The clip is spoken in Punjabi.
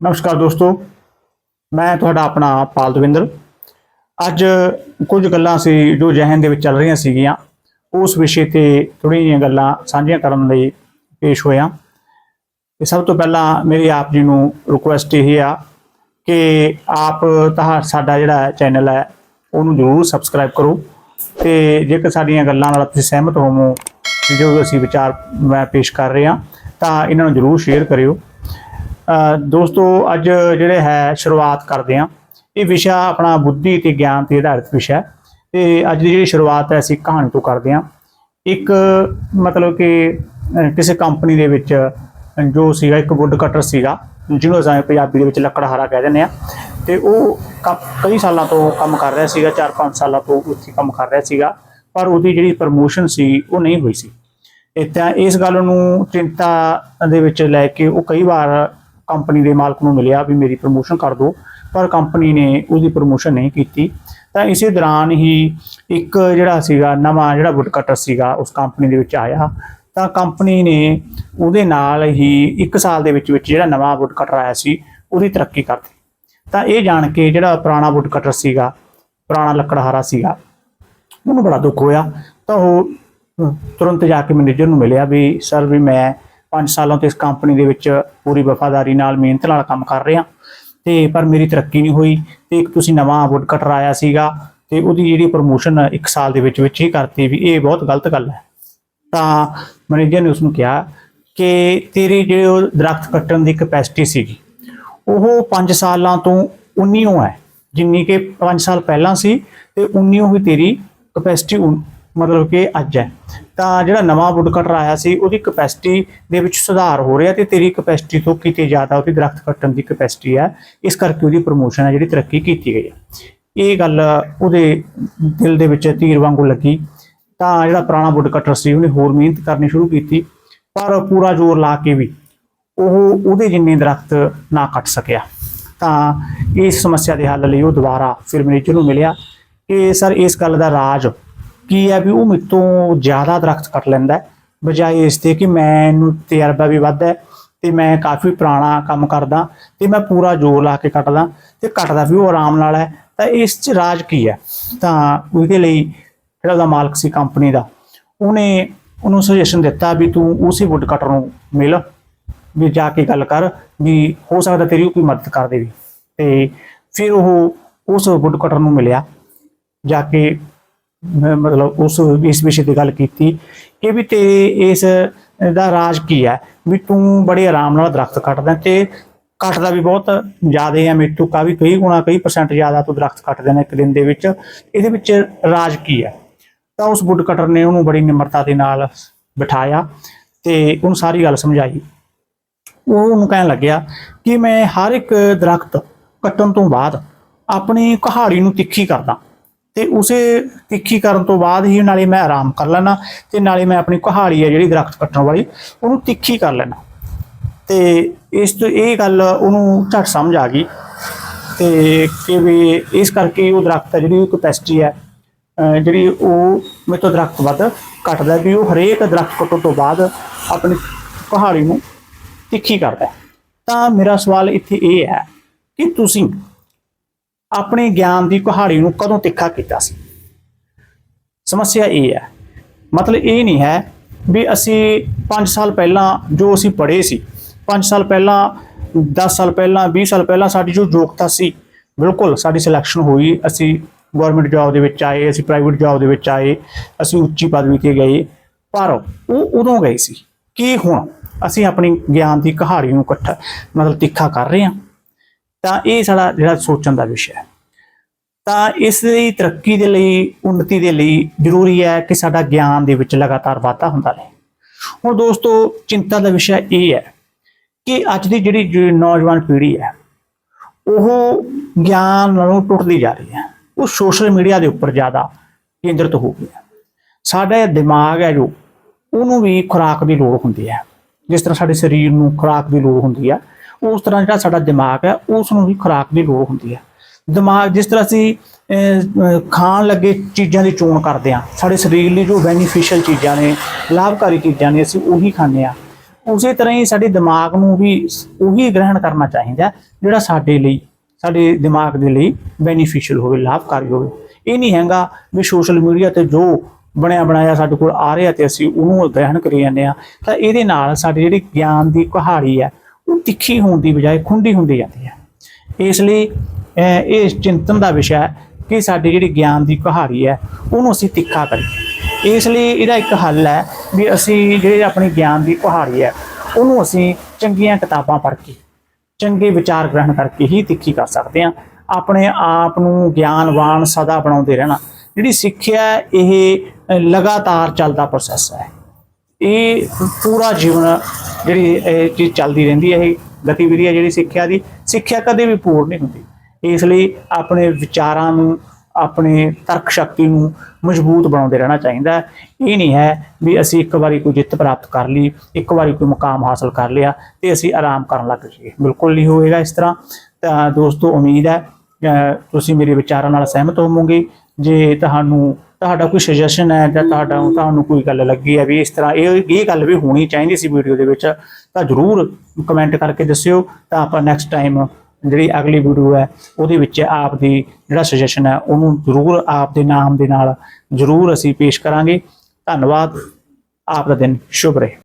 ਨਮਸਕਾਰ ਦੋਸਤੋ, ਮੈਂ ਤੁਹਾਡਾ ਆਪਣਾ ਪਾਲ ਦਵਿੰਦਰ। ਅੱਜ ਕੁਝ ਗੱਲਾਂ ਸੀ ਜੋ ਜਹਨ ਦੇ ਵਿੱਚ ਚੱਲ ਰਹੀਆਂ ਸੀਗੀਆਂ, ਉਸ ਵਿਸ਼ੇ ਤੇ ਥੋੜ੍ਹੀਆਂ ਜਿਹੀਆਂ ਗੱਲਾਂ ਸਾਂਝੀਆਂ ਕਰਨ ਲਈ ਪੇਸ਼ ਹੋਇਆ। ਤੇ ਸਭ ਤੋਂ ਪਹਿਲਾਂ ਮੇਰੀ ਆਪ ਜੀ ਨੂੰ ਰਿਕੁਐਸਟ ਇਹ ਆ ਕਿ ਆਪ ਤਾਂ ਸਾਡਾ ਜਿਹੜਾ ਚੈਨਲ ਹੈ, ਉਹਨੂੰ ਜ਼ਰੂਰ ਸਬਸਕ੍ਰਾਈਬ ਕਰੋ ਤੇ ਜੇਕਰ ਸਾਡੀਆਂ ਗੱਲਾਂ ਨਾਲ ਤੁਸੀਂ ਸਹਿਮਤ ਹੋਵੋ, ਜੋ ਅਸੀਂ ਵਿਚਾਰ ਮੈਂ ਪੇਸ਼ ਕਰ ਰਹੇ ਹਾਂ ਤਾਂ ਇਹਨਾਂ ਨੂੰ ਜ਼ਰੂਰ ਸ਼ੇਅਰ ਕਰਿਓ। ਦੋਸਤੋ, ਅੱਜ ਜਿਹੜੇ ਹੈ, ਸ਼ੁਰੂਆਤ ਕਰਦੇ ਹਾਂ। ਇਹ ਵਿਸ਼ਾ ਆਪਣਾ ਬੁੱਧੀ ਤੇ ਗਿਆਨ ਤੇ ਆਧਾਰਿਤ ਵਿਸ਼ਾ ਹੈ। ਤੇ ਅੱਜ ਦੀ ਜਿਹੜੀ ਸ਼ੁਰੂਆਤ ਹੈ, ਅਸੀਂ ਕਹਾਣੀ ਤੋਂ ਕਰਦੇ ਹਾਂ। ਇੱਕ ਮਤਲਬ ਕਿ ਕਿਸੇ ਕੰਪਨੀ ਦੇ ਵਿੱਚ, ਜੋ ਸੀਗਾ, ਇੱਕ ਵੁੱਡ ਕਟਰ ਸੀਗਾ, ਜਿਹਨੂੰ ਅਸੀਂ ਪੰਜਾਬੀ ਦੇ ਵਿੱਚ ਲੱਕੜਹਾਰਾ ਕਹਿ ਦਿੰਦੇ ਆ ਤੇ ਉਹ ਕ- ਕਈ ਸਾਲਾਂ ਤੋਂ ਕੰਮ ਕਰ ਰਿਹਾ ਸੀਗਾ 4-5 ਸਾਲਾਂ ਤੋਂ ਉੱਥੇ ਕੰਮ ਕਰ ਰਿਹਾ ਸੀਗਾ। ਪਰ ਉਹਦੀ ਜਿਹੜੀ ਪ੍ਰਮੋਸ਼ਨ ਸੀ, ਉਹ ਨਹੀਂ ਹੋਈ ਸੀ। ਤੇ ਇਸ ਗੱਲ ਨੂੰ ਚਿੰਤਾ ਦੇ ਵਿੱਚ ਲੈ ਕੇ ਉਹ ਕਈ ਵਾਰ ਕੰਪਨੀ ਦੇ ਮਾਲਕ ਨੂੰ ਮਿਲਿਆ ਵੀ ਮੇਰੀ ਪ੍ਰਮੋਸ਼ਨ ਕਰ ਦਿਓ, ਪਰ ਕੰਪਨੀ ਨੇ ਉਹਦੀ ਪ੍ਰਮੋਸ਼ਨ ਨਹੀਂ ਕੀਤੀ। ਤਾਂ ਇਸੇ ਦੌਰਾਨ ਹੀ ਇੱਕ ਜਿਹੜਾ ਸੀਗਾ, ਨਵਾਂ ਜਿਹੜਾ ਵੁੱਡ ਕਟਰ ਸੀਗਾ, ਉਸ ਕੰਪਨੀ ਦੇ ਵਿੱਚ ਆਇਆ। ਤਾਂ ਕੰਪਨੀ ਨੇ ਉਹਦੇ ਨਾਲ ਹੀ 1 ਸਾਲ ਦੇ ਵਿੱਚ ਵਿੱਚ ਜਿਹੜਾ ਨਵਾਂ ਵੁੱਡ ਕਟਰ ਆਇਆ ਸੀ, ਉਹਦੀ ਤਰੱਕੀ ਕਰਤੀ ਤਾਂ ਇਹ ਜਾਣ ਕੇ ਜਿਹੜਾ ਪੁਰਾਣਾ ਵੁੱਡ ਕਟਰ ਸੀਗਾ, ਪੁਰਾਣਾ ਲੱਕੜਹਾਰਾ ਸੀਗਾ, ਉਹਨੂੰ ਬੜਾ ਦੁੱਖ ਹੋਇਆ। ਤਾਂ ਉਹ ਤੁਰੰਤ ਜਾ ਕੇ ਮੈਨੇਜਰ ਨੂੰ ਮਿਲਿਆ ਵੀ ਸਰ ਵੀ ਮੈਂ 5 ਸਾਲਾਂ ਤੋਂ ਇਸ ਕੰਪਨੀ ਦੇ ਵਿੱਚ ਪੂਰੀ ਵਫਾਦਾਰੀ ਨਾਲ, ਮਿਹਨਤ ਨਾਲ ਕੰਮ ਕਰ ਰਿਹਾ। ਤੇ ਪਰ ਮੇਰੀ ਤਰੱਕੀ ਨਹੀਂ ਹੋਈ। ਤੇ ਇੱਕ ਤੁਸੀਂ ਨਵਾਂ ਵੁੱਡ ਕਟਰ ਆਇਆ ਸੀਗਾ ਤੇ ਉਹਦੀ ਜਿਹੜੀ ਪ੍ਰੋਮੋਸ਼ਨ 1 ਸਾਲ ਦੇ ਵਿੱਚ ਵਿੱਚ ਹੀ ਕਰਤੀ ਵੀ ਇਹ ਬਹੁਤ ਗਲਤ ਗੱਲ ਹੈ। ਤਾਂ ਮੈਨੇਜਰ ਨੇ ਉਸ ਨੂੰ ਕਿਹਾ ਕਿ ਤੇਰੀ ਜਿਹੜੇ ਉਹ ਦਰਖਤ ਕੱਟਣ ਦੀ ਕਪੈਸਿਟੀ ਸੀਗੀ, ਉਹ 5 ਸਾਲਾਂ ਤੋਂ 19 ਹੈ। ਜਿੰਨੀ ਕਿ 5 ਸਾਲ ਪਹਿਲਾਂ ਸੀ ਤੇ 19 ਹੀ ਤੇਰੀ ਕਪੈਸਿਟੀ ਮਤਲਬ ਕਿ ਅੱਜ ਹੈ। ਤਾਂ ਜਿਹੜਾ ਨਵਾਂ ਵੁੱਡ ਕਟਰ ਆਇਆ ਸੀ, ਉਹਦੀ ਕਪੈਸਿਟੀ ਦੇ ਵਿੱਚ ਸੁਧਾਰ ਹੋ ਰਿਹਾ ਤੇ ਤੇਰੀ ਕਪੈਸਿਟੀ ਤੋਂ ਕਿਤੇ ਜ਼ਿਆਦਾ ਉਹਦੀ ਦਰਖਤ ਕੱਟਣ ਦੀ ਕਪੈਸਿਟੀ ਹੈ, ਇਸ ਕਰਕੇ ਉਹਦੀ ਪ੍ਰੋਮੋਸ਼ਨ ਹੈ ਜਿਹੜੀ ਤਰੱਕੀ ਕੀਤੀ ਗਈ ਹੈ। ਇਹ ਗੱਲ ਉਹਦੇ ਦਿਲ ਦੇ ਵਿੱਚ ਤੀਰ ਵਾਂਗੂ ਲੱਗੀ। ਤਾਂ ਜਿਹੜਾ ਪੁਰਾਣਾ ਵੁੱਡ ਕਟਰ ਸੀ, ਉਹਨੇ ਹੋਰ ਮਿਹਨਤ ਕਰਨੀ ਸ਼ੁਰੂ ਕੀਤੀ, ਪਰ ਪੂਰਾ ਜ਼ੋਰ ਲਾ ਕੇ ਵੀ ਉਹ ਉਹਦੇ ਜਿੰਨੇ ਦਰਖਤ ਨਾ ਕੱਟ ਸਕਿਆ। ਤਾਂ ਇਸ ਸਮੱਸਿਆ ਦੇ ਹੱਲ ਲਈ ਉਹ ਦੁਬਾਰਾ ਫਿਰ ਮੈਨੇਜਰ ਨੂੰ ਮਿਲਿਆ ਕਿ ਸਰ ਇਸ ਗੱਲ ਦਾ ਰਾਜ ਕੀ ਹੈ ਵੀ ਉਹ ਮੇਰੇ ਤੋਂ ਜ਼ਿਆਦਾ ਦਰਖਤ ਕੱਟ ਲੈਂਦਾ ਬਜਾਏ ਇਸ ਤੇ ਕਿ ਮੈਨੂੰ ਤਜਰਬਾ ਵੀ ਵੱਧ ਹੈ ਤੇ ਮੈਂ ਕਾਫੀ ਪੁਰਾਣਾ ਕੰਮ ਕਰਦਾ ਤੇ ਮੈਂ ਪੂਰਾ ਜ਼ੋਰ ਲਾ ਕੇ ਕੱਟਦਾ ਤੇ ਕੱਟਦਾ ਵੀ ਉਹ ਆਰਾਮ ਨਾਲ ਹੈ। ਤਾਂ ਇਸ 'ਚ ਰਾਜ ਕੀ ਹੈ? ਤਾਂ ਉਹਦੇ ਲਈ ਜਿਹੜਾ ਉਹਦਾ ਮਾਲਕ ਸੀ ਕੰਪਨੀ ਦਾ, ਉਹਨੇ ਉਹਨੂੰ ਸੁਜੈਸ਼ਨ ਦਿੱਤਾ ਵੀ ਤੂੰ ਉਸੇ ਵੁੱਡ ਕਟਰ ਨੂੰ ਮਿਲ, ਵੀ ਜਾ ਕੇ ਗੱਲ ਕਰ ਵੀ ਹੋ ਸਕਦਾ ਤੇਰੀ ਉਹ ਕੋਈ ਮਦਦ ਕਰ ਦੇਵੇ। ਤੇ ਫਿਰ ਉਹ ਉਸ ਵੁੱਡ ਕਟਰ ਨੂੰ ਮਿਲਿਆ, ਜਾ ਕੇ ਮਤਲਬ ਉਸ ਇਸ ਵਿਸ਼ੇ ਤੇ ਗੱਲ ਕੀਤੀ। ਇਹ ਵੀ ਤੇਰੇ ਇਸ ਦਾ ਰਾਜ ਕੀ ਹੈ? ਵੀ ਤੂੰ ਬੜੇ ਆਰਾਮ ਨਾਲ ਦਰਖਤ ਕੱਟਦਾ ਤੇ ਕੱਟਦਾ ਵੀ ਬਹੁਤ ਜ਼ਿਆਦਾ ਹੈ ਮੇਰੇ ਤੋਂ ਕਾਫੀ ਕਈ ਗੁਣਾ ਕਈ ਪਰਸੈਂਟ ਜ਼ਿਆਦਾ ਤੂੰ ਦਰਖਤ ਕੱਟਦੇ ਨੇ ਇੱਕ ਦਿਨ ਦੇ ਵਿੱਚ। ਇਹਦੇ ਵਿੱਚ ਰਾਜ ਕੀ ਹੈ? ਤਾਂ ਉਸ ਵੁੱਡ ਕਟਰ ਨੇ ਉਹਨੂੰ ਬੜੀ ਨਿਮਰਤਾ ਦੇ ਨਾਲ ਬਿਠਾਇਆ ਤੇ ਉਹਨੂੰ ਸਾਰੀ ਗੱਲ ਸਮਝਾਈ। ਉਹ ਉਹਨੂੰ ਕਹਿਣ ਲੱਗਿਆ ਕਿ ਮੈਂ ਹਰ ਇੱਕ ਦਰਖਤ ਕੱਟਣ ਤੋਂ ਬਾਅਦ ਆਪਣੀ ਕਹਾੜੀ ਨੂੰ ਤਿੱਖੀ ਕਰਦਾ। ਤੇ ਉਸੇ ਤਿੱਖੀ ਕਰਨ ਤੋਂ ਬਾਅਦ ਹੀ ਨਾਲੇ ਮੈਂ ਆਰਾਮ ਕਰ ਲੈਣਾ ਤੇ ਨਾਲੇ ਮੈਂ ਆਪਣੀ ਕਹਾੜੀ ਹੈ ਜਿਹੜੀ ਦਰਖਤ ਕੱਟਣ ਵਾਲੀ, ਉਹਨੂੰ ਤਿੱਖੀ ਕਰ ਲੈਣਾ ਤੇ ਇਸ ਤੋਂ ਇਹ ਗੱਲ ਉਹਨੂੰ ਝਟ ਸਮਝ ਆ ਗਈ ਤੇ ਕਿ ਵੀ ਇਸ ਕਰਕੇ ਉਹ ਦਰਖਤ ਹੈ ਜਿਹੜੀ ਕਪੈਸਿਟੀ ਹੈ ਜਿਹੜੀ ਉਹ ਮੇਰੇ ਤੋਂ ਦਰਖਤ ਵੱਧ ਕੱਟਦਾ ਵੀ ਉਹ ਹਰੇਕ ਦਰਖਤ ਕੱਟਣ ਤੋਂ ਬਾਅਦ ਆਪਣੀ ਕਹਾੜੀ ਨੂੰ ਤਿੱਖੀ ਕਰਦਾ ਤਾਂ ਮੇਰਾ ਸਵਾਲ ਇੱਥੇ ਇਹ ਹੈ ਕਿ ਤੁਸੀਂ ਆਪਣੇ ਗਿਆਨ ਦੀ ਕਹਾੜੀ ਨੂੰ ਕਦੋਂ ਤਿੱਖਾ ਕੀਤਾ ਸੀ? ਸਮੱਸਿਆ ਇਹ ਹੈ। ਮਤਲਬ ਇਹ ਨਹੀਂ ਹੈ ਵੀ ਅਸੀਂ 5 ਸਾਲ ਪਹਿਲਾਂ ਜੋ ਅਸੀਂ ਪੜ੍ਹੇ ਸੀ 5 ਸਾਲ ਪਹਿਲਾਂ 10 ਸਾਲ ਪਹਿਲਾਂ 20 ਸਾਲ ਪਹਿਲਾਂ ਸਾਡੀ ਜੋ ਯੋਗਤਾ ਸੀ, ਬਿਲਕੁਲ ਸਾਡੀ ਸਿਲੈਕਸ਼ਨ ਹੋਈ। ਅਸੀਂ ਗਵਰਨਮੈਂਟ ਜੌਬ ਦੇ ਵਿੱਚ ਆਏ, ਅਸੀਂ ਪ੍ਰਾਈਵੇਟ ਜੌਬ ਦੇ ਵਿੱਚ ਆਏ, ਅਸੀਂ ਉੱਚੀ ਪਦਵੀ ਤੇ ਗਏ। ਪਰ ਉਹ ਉਦੋਂ ਗਏ ਸੀ। ਕੀ ਹੁਣ ਅਸੀਂ ਆਪਣੀ ਗਿਆਨ ਦੀ ਕਹਾਣੀ ਨੂੰ ਇਕੱਠਾ, ਮਤਲਬ ਤਿੱਖਾ ਕਰ ਰਹੇ ਹਾਂ? ਤਾਂ ਇਹ ਸਾਡਾ ਜਿਹੜਾ ਸੋਚਣ ਦਾ ਵਿਸ਼ਾ ਹੈ। ਤਾਂ ਇਸ ਲਈ ਤਰੱਕੀ ਦੇ ਲਈ ਉન્નਤੀ ਦੇ ਲਈ ਜ਼ਰੂਰੀ ਹੈ ਕਿ ਸਾਡਾ ਗਿਆਨ ਦੇ ਵਿੱਚ ਲਗਾਤਾਰ ਵਾਧਾ ਹੁੰਦਾ ਰਹੇ। ਹੁਣ ਦੋਸਤੋ, ਚਿੰਤਾ ਦਾ ਵਿਸ਼ਾ ਇਹ ਹੈ ਕਿ ਅੱਜ ਦੀ ਜਿਹੜੀ ਨੌਜਵਾਨ ਪੀੜ੍ਹੀ ਹੈ, ਉਹ ਗਿਆਨ ਨਾਲੋਂ ਟੁੱਟਦੀ ਜਾ ਰਹੀ ਹੈ। ਉਹ ਸੋਸ਼ਲ ਮੀਡੀਆ ਦੇ ਉੱਪਰ ਜ਼ਿਆਦਾ ਕੇਂਦਰਿਤ ਹੋ ਗਈ ਹੈ। ਸਾਡਾ ਦਿਮਾਗ ਹੈ ਜੋ, ਉਹਨੂੰ ਵੀ ਖੁਰਾਕ ਦੀ ਲੋੜ ਹੁੰਦੀ ਹੈ। ਜਿਸ ਤਰ੍ਹਾਂ ਸਾਡੇ ਸਰੀਰ ਨੂੰ ਖੁਰਾਕ ਦੀ ਲੋੜ ਹੁੰਦੀ ਹੈ ਉਸ ਤਰ੍ਹਾਂ ਜਿਹੜਾ ਸਾਡਾ ਦਿਮਾਗ ਹੈ ਉਸ ਨੂੰ ਵੀ ਖੁਰਾਕ ਦੀ ਲੋੜ ਹੁੰਦੀ ਹੈ। ਦਿਮਾਗ ਜਿਸ ਤਰ੍ਹਾਂ ਅਸੀਂ ਖਾਣ ਲੱਗੇ ਚੀਜ਼ਾਂ ਦੀ ਚੋਣ ਕਰਦੇ ਹਾਂ, ਸਾਡੇ ਸਰੀਰ ਲਈ ਜੋ ਬੈਨੀਫੀਸ਼ੀਅਲ ਚੀਜ਼ਾਂ ਨੇ, ਲਾਭਕਾਰੀ ਚੀਜ਼ਾਂ ਨੇ, ਅਸੀਂ ਉਹੀ ਖਾਂਦੇ ਹਾਂ। ਉਸੇ ਤਰ੍ਹਾਂ ਹੀ ਸਾਡੇ ਦਿਮਾਗ ਨੂੰ ਵੀ ਉਹੀ ਗ੍ਰਹਿਣ ਕਰਨਾ ਚਾਹੀਦਾ ਜਿਹੜਾ ਸਾਡੇ ਲਈ, ਸਾਡੇ ਦਿਮਾਗ ਦੇ ਲਈ ਬੈਨੀਫੀਸ਼ੀਅਲ ਹੋਵੇ, ਲਾਭਕਾਰੀ ਹੋਵੇ। ਇਹ ਨਹੀਂ ਹੈਗਾ ਵੀ ਸੋਸ਼ਲ ਮੀਡੀਆ ਤੇ ਜੋ ਬਣਿਆ ਬਣਾਇਆ ਸਾਡੇ ਕੋਲ ਆ ਰਿਹਾ ਤੇ ਅਸੀਂ ਉਹਨੂੰ ਗ੍ਰਹਿਣ ਕਰੀ ਜਾਂਦੇ ਆ ਤਾਂ ਇਹਦੇ ਨਾਲ ਸਾਡੀ ਜਿਹੜੀ ਗਿਆਨ ਦੀ ਕਹਾੜੀ ਹੈ ਤਿੱਖੀ ਹੋਣ ਦੀ ਬਜਾਏ ਖੁੰਡੀ ਹੁੰਦੀ ਜਾਂਦੀ ਹੈ। ਇਸ ਲਈ ਇਹ ਚਿੰਤਨ ਦਾ ਵਿਸ਼ਾ ਹੈ ਕਿ ਸਾਡੀ ਜਿਹੜੀ ਗਿਆਨ ਦੀ ਕਹਾੜੀ ਹੈ, ਉਹਨੂੰ ਅਸੀਂ ਤਿੱਖਾ ਕਰੀਏ। ਇਸ ਲਈ ਇਹਦਾ ਇੱਕ ਹੱਲ ਹੈ ਵੀ ਅਸੀਂ ਜਿਹੜੇ ਆਪਣੀ ਗਿਆਨ ਦੀ ਕਹਾੜੀ ਹੈ, ਉਹਨੂੰ ਅਸੀਂ ਚੰਗੀਆਂ ਕਿਤਾਬਾਂ ਪੜ੍ਹ ਕੇ, ਚੰਗੇ ਵਿਚਾਰ ਗ੍ਰਹਿਣ ਕਰਕੇ ਹੀ ਤਿੱਖੀ ਕਰ ਸਕਦੇ ਹਾਂ। ਆਪਣੇ ਆਪ ਨੂੰ ਗਿਆਨਵਾਨ ਸਦਾ ਬਣਾਉਂਦੇ ਰਹਿਣਾ। ਜਿਹੜੀ ਸਿੱਖਿਆ ਇਹ ਲਗਾਤਾਰ ਚੱਲਦਾ ਪ੍ਰੋਸੈਸ ਹੈ। ਇਹ ਪੂਰਾ ਜੀਵਨ ਜਿਹੜੀ ਇਹ ਚੀਜ਼ ਚੱਲਦੀ ਰਹਿੰਦੀ ਹੈ, ਇਹ ਗਤੀਵਿਧੀ ਹੈ ਜਿਹੜੀ ਸਿੱਖਿਆ ਦੀ, ਸਿੱਖਿਆ ਕਦੇ ਵੀ ਪੂਰਨ ਨਹੀਂ ਹੁੰਦੀ। ਇਸ ਲਈ ਆਪਣੇ ਵਿਚਾਰਾਂ ਨੂੰ, ਆਪਣੇ ਤਰਕ ਸ਼ਕਤੀ ਨੂੰ ਮਜ਼ਬੂਤ ਬਣਾਉਂਦੇ ਰਹਿਣਾ ਚਾਹੀਦਾ ਇਹ ਨਹੀਂ ਹੈ ਵੀ ਅਸੀਂ ਇੱਕ ਵਾਰੀ ਕੋਈ ਜਿੱਤ ਪ੍ਰਾਪਤ ਕਰ ਲਈ, ਇੱਕ ਵਾਰੀ ਕੋਈ ਮੁਕਾਮ ਹਾਸਲ ਕਰ ਲਿਆ ਤੇ ਅਸੀਂ ਆਰਾਮ ਕਰਨ ਲੱਗ ਜਾਈਏ। ਬਿਲਕੁਲ ਨਹੀਂ ਹੋਏਗਾ ਇਸ ਤਰ੍ਹਾਂ। ਤਾਂ ਦੋਸਤੋ, ਉਮੀਦ ਹੈ ਤੁਸੀਂ ਮੇਰੇ ਵਿਚਾਰਾਂ ਨਾਲ ਸਹਿਮਤ ਹੋਵੋਗੇ। ਜੇ ਤੁਹਾਨੂੰ ਤੁਹਾਡਾ ਕੋਈ ਸੁਜੈਸ਼ਨ ਹੈ ਜਾਂ ਤੁਹਾਡਾ ਤੁਹਾਨੂੰ ਕੋਈ ਗੱਲ ਲੱਗੀ ਹੈ ਵੀ ਇਸ ਤਰ੍ਹਾਂ ਇਹ ਇਹ ਗੱਲ ਵੀ ਹੋਣੀ ਚਾਹੀਦੀ ਸੀ ਵੀਡੀਓ ਦੇ ਵਿੱਚ, ਤਾਂ ਜਰੂਰ ਕਮੈਂਟ ਕਰਕੇ ਦੱਸਿਓ, ਤਾਂ ਆਪਾਂ ਨੈਕਸਟ ਟਾਈਮ ਜਿਹੜੀ ਅਗਲੀ ਵੀਡੀਓ ਹੈ, ਉਹਦੇ ਵਿੱਚ ਆਪ ਦੀ ਜਿਹੜਾ ਸੁਜੈਸ਼ਨ ਹੈ, ਉਹਨੂੰ ਜਰੂਰ ਆਪ ਦੇ ਨਾਮ ਦੇ ਨਾਲ ਜਰੂਰ ਅਸੀਂ ਪੇਸ਼ ਕਰਾਂਗੇ। ਧੰਨਵਾਦ, ਆਪ ਦਾ ਦਿਨ ਸ਼ੁਭ ਰਹੇ।